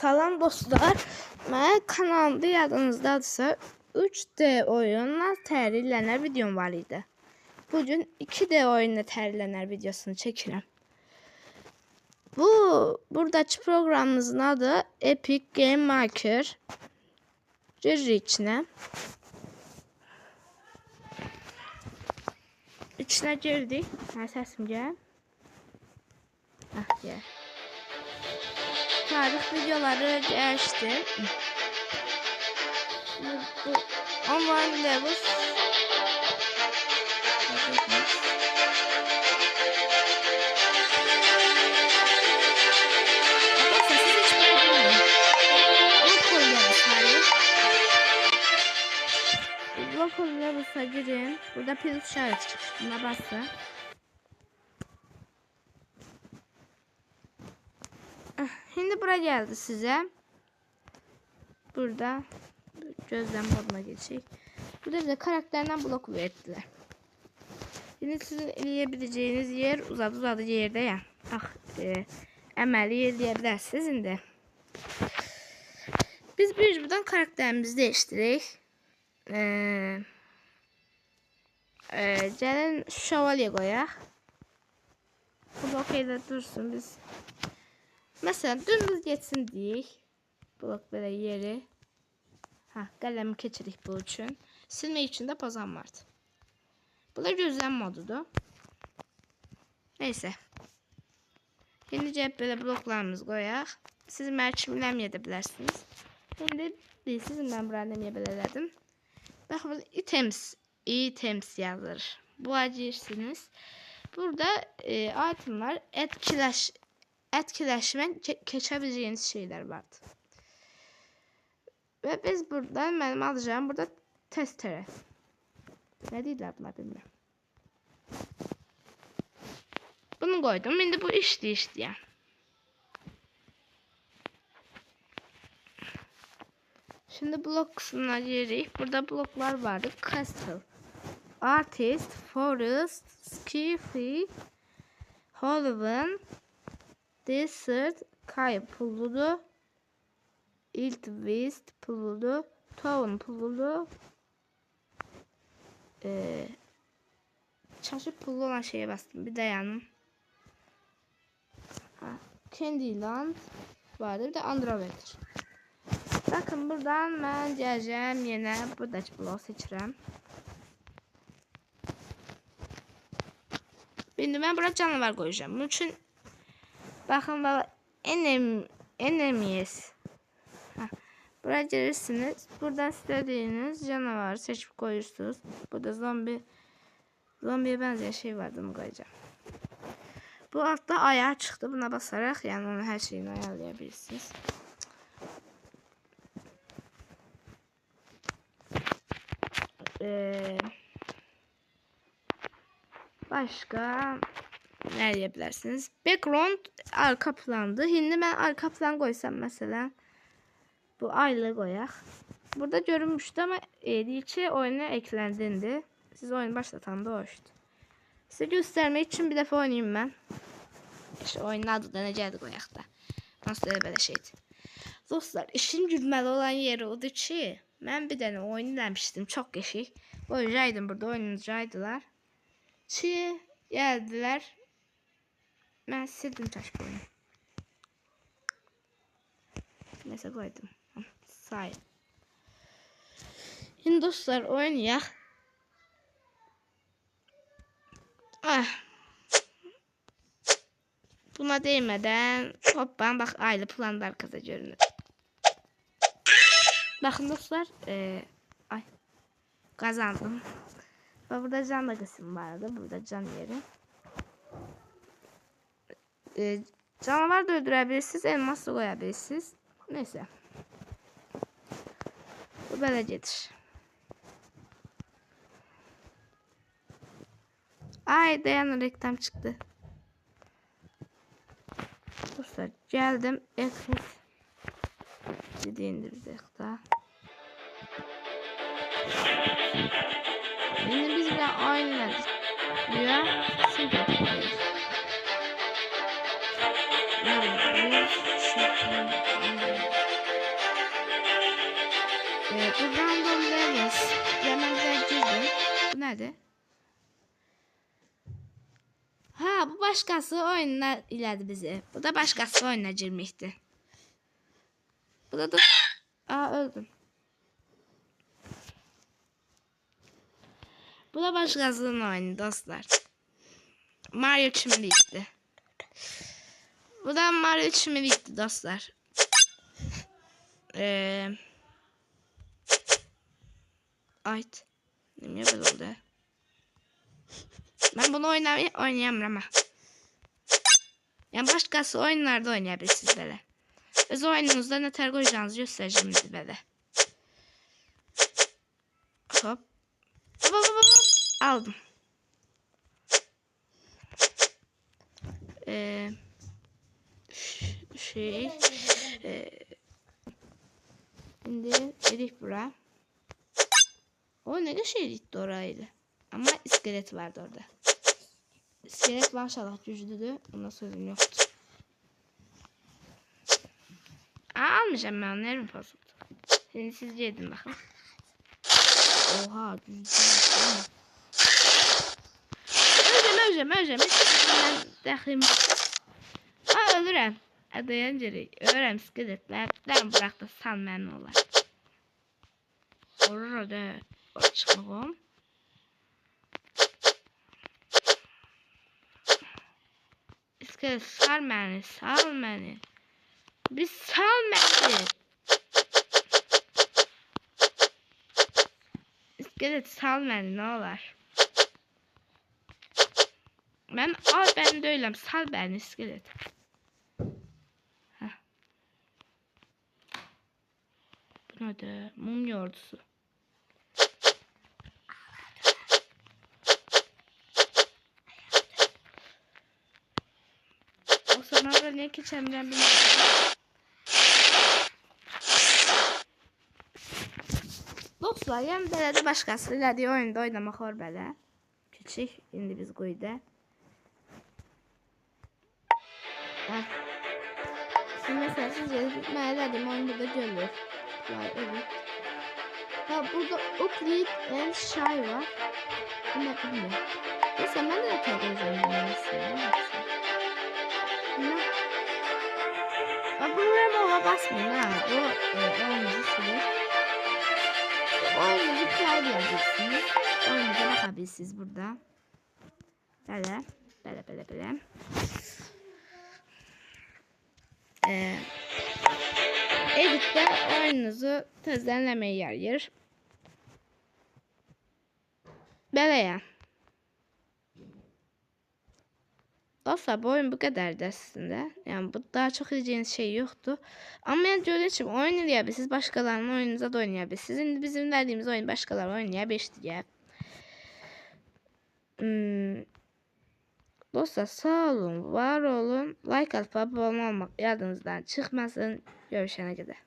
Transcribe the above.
Salam dostlar. Mən kanalımda yadınızdadırsa 3D oyunla təhlillənər videom var idi. Bugün 2D oyunla təhlillənər videosunu çəkirəm. Bu buradakı proqramımızın adı Epic Game Maker. Giririk içinə. İçinə girdik. Hə, səsim gəl. Hə, gəl. Tarih videoları geçtim. Şimdi bu online levels. Local levels'a girin. Burada plus işareti çıkmış. Buna basın. Ah, Şimdi bura geldi size. Burada gözlem moduna geçecek. Burada bize karakterden blok verdiler. Şimdi sizin eleyebileceğiniz yer uzadı uzadı yerde ya. Ah, e, əməli eləyə bilərsiniz indi. Biz bir buradan karakterimizi değiştirək. E, e, gəlin şövalye qoyaq. Blok elə dursun biz Mesela dümdüz geçsin deyik. Blok belə yeri. Ha, qələmi keçirik bu üçün. Silmək üçün də pozan vardı. Bu da gözlem modudur. Neyse. Şimdi cep belə bloklarımız qoyaq. Siz mənə kimləməyə də bilərsiniz. İndi siz mən bura nəməyə belə elədim. Bax burada items, items yazır. Bu acırsınız. Burada e, itemlar etkiləş etkileşmen ke- geçebileceğiniz şeyler vardı. Ve biz buradan benim alacağım burada testere. Ne değiller bunlar bilmiyorum. Bunu koydum. Şimdi bu işti işte ya. Şimdi blok kısmına girelim. Burada bloklar vardı. Castle, Artist, Forest, Skiffy, Hollywood, Desert, Kay pululu, Ilt West pululu, Town pululu, ee, çarşı pullu olan şeye bastım. Bir dayanın. Ha, Candyland vardı. Bir de Andrometer. Bakın buradan ben geleceğim yine buradaki bloğu seçirəm. Şimdi ben buraya canavar koyacağım. Bunun için Bakın baba enem enemies. Heh. Buraya gelirsiniz. Buradan istediğiniz canavar seçip koyuyorsunuz. Burada zombi zombiye benzeyen şey vardı onu koyacağım. Bu altta ayağı çıktı. Buna basarak yani onu her şeyini ayarlayabilirsiniz. Ee, başka ne diyebilirsiniz? Background arka plandı. Şimdi ben arka plan koysam mesela bu aylığı koyak. Burada görünmüştü ama edilçi oyuna eklendindi. Siz oyun başlatanda işte. Size göstermek için bir defa oynayayım ben. İşte oyunun adı da necədir qoyaq da. Nasıl da belə şeydir. Dostlar, işin gülməli olan yeri odur ki, mən bir dənə oyun eləmişdim, çox qəşik. Oyuncaydım burada, oyuncaydılar. Ki, gəldilər. Mən sildim taş boyunu. Neyse koydum. Say. Şimdi dostlar oynayaq. Ah. Buna değmeden hoppan bak aile planda arkada görünür. Bakın dostlar. Ee, ay. Kazandım. Burada can da kısım vardı. Burada can yeri. Ee, canavar da öldürebilirsiniz. Elmas da koyabilirsiniz. Neyse. Bu belecedir. Ay dayanın reklam çıktı. Dostlar geldim. Exit. Dedi indirdik daha. Şimdi biz de aynı diyor. Şimdi yapıyoruz. Random levels. Hemen bir girdim. Bu nedir? Ha bu başkası oyununa ilədi bizi. Bu da başkası oyununa girmişti. Bu da da... Aa öldüm. Bu da başkasının oyunu dostlar. Mario çimlikti. Bu da Mario çimlikti dostlar. Ee, Ayt. Niye böyle oldu? Ben bunu oynamay oynayamıyorum ama. Yani başkası oyunlarda oynayabilirsiniz böyle. Öz oyununuzda ne tər qoyacağınızı göstereceğim böyle. Hop. Hop hop hop hop. Aldım. Ee, şey. Ee, şimdi Elif bura. O ne şey gitti oraydı. Ama iskelet vardı orada. İskelet maşallah güçlüdür. Ona sözüm yoktu. Aa, almayacağım ben nervim bozuldu. Şimdi siz yedin bakın. Oha güçlü. Öleceğim öleceğim öleceğim. Ben dəxlim. Aa ölürəm. Adayan geri. Ölürəm iskeletlər. Dən bırak da sal mənim olar. Olur o da. Çıkmam. İskelet sal məni, sal məni. Bir sal məni. İskelet sal məni, nə olar? Mən al bəni deyiləm, sal bəni iskelet. Bu nədir? Mum yordusu. Sonra ne keçəm ben bilmiyorum. Yəni belə də başqası elədiyi oyunda oynamaq var belə. Keçik, indi biz. Hə. Şimdi mesela siz gelip mən elədim, oyun burada görülür. Play edit. Ha burada update and shy var. Bu ne bilmiyorum. Neyse ben de takılacağım bunu mesela. Ne? Ha bu remove'a basmayın ha. Bu e, oyunuzu silir. Oyunuzu play diyebilirsiniz. Oyunuza bakabilirsiniz burada. Böyle. Böyle böyle böyle. Ee, Edit'te oyununuzu təzələnləməyə yarayır. Belə ya. Dostlar bu oyun bu kadardı aslında. Yani bu daha çok edeceğiniz şey yoktu. Ama yani gördüğünüz gibi oyun oynayabilirsiniz. Başkalarının oyununuza da oynayabilirsiniz. Şimdi bizim verdiğimiz oyun başkaları oynayabilir diye. Hmm. Dostlar sağ olun, var olun. Like atıp abone olmak yadınızdan çıkmasın. Görüşene kadar.